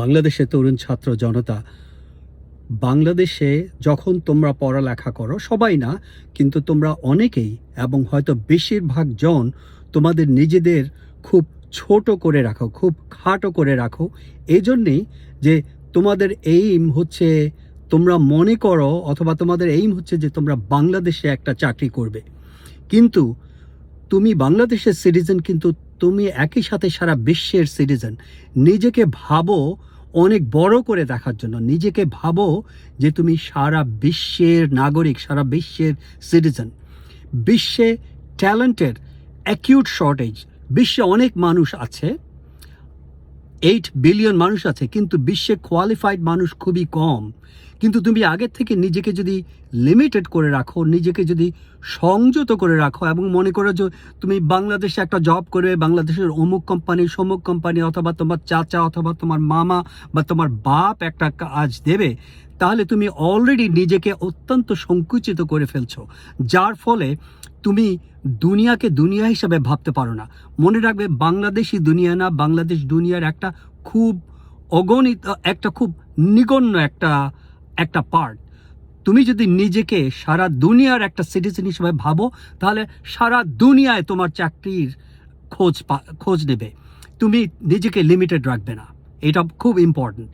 বাংলাদেশের তরুণ ছাত্র জনতা, বাংলাদেশে যখন তোমরা পড়ালেখা করো, সবাই না, কিন্তু তোমরা অনেকেই এবং হয়তো বেশিরভাগ জন তোমাদের নিজেদের খুব ছোট করে রাখো, খুব খাটো করে রাখো। এই জন্যেই যে তোমাদের এইম হচ্ছে তোমরা মনে করো অথবা তোমাদের এইম হচ্ছে যে তোমরা বাংলাদেশে একটা চাকরি করবে। কিন্তু তুমি বাংলাদেশের সিটিজেন কিন্তু তুমি একই সাথে সারা বিশ্বের সিটিজেন নিজেকে ভাবো, অনেক বড় করে দেখার জন্য। নিজেকে ভাবো যে তুমি সারা বিশ্বের নাগরিক, সারা বিশ্বের সিটিজেন বিশ্বে ট্যালেন্টের অ্যাকিউট শর্টেজ বিশ্বে অনেক মানুষ আছে এইট বিলিয়ন মানুষ আছে, কিন্তু বিশ্বে কোয়ালিফাইড মানুষ খুবই কম। কিন্তু তুমি আগের থেকে নিজেকে যদি লিমিটেড করে রাখো, নিজেকে যদি সংযত করে রাখো এবং মনে করো যে তুমি বাংলাদেশে একটা জব করবে, বাংলাদেশের অমুক কোম্পানি সমুক কোম্পানি অথবা তোমার চাচা অথবা তোমার মামা বা তোমার বাপ একটা কাজ দেবে তাহলে তুমি অলরেডি নিজেকে অত্যন্ত সংকুচিত করে ফেলছো, যার ফলে তুমি দুনিয়াকে দুনিয়া হিসাবে ভাবতে পারো না। মনে রাখবে, বাংলাদেশি দুনিয়া না, বাংলাদেশ দুনিয়ার একটা খুব অগণিত, একটা খুব নিগণ্য একটা একটা পার্ট তুমি যদি নিজেকে সারা দুনিয়ার একটা সিটিজেন হিসেবে ভাবো, তাহলে সারা দুনিয়ায় তোমার চাকরির খোঁজ খোঁজ নেবে। তুমি নিজেকে লিমিটেড রাখবে না। এটা খুব ইম্পর্ট্যান্ট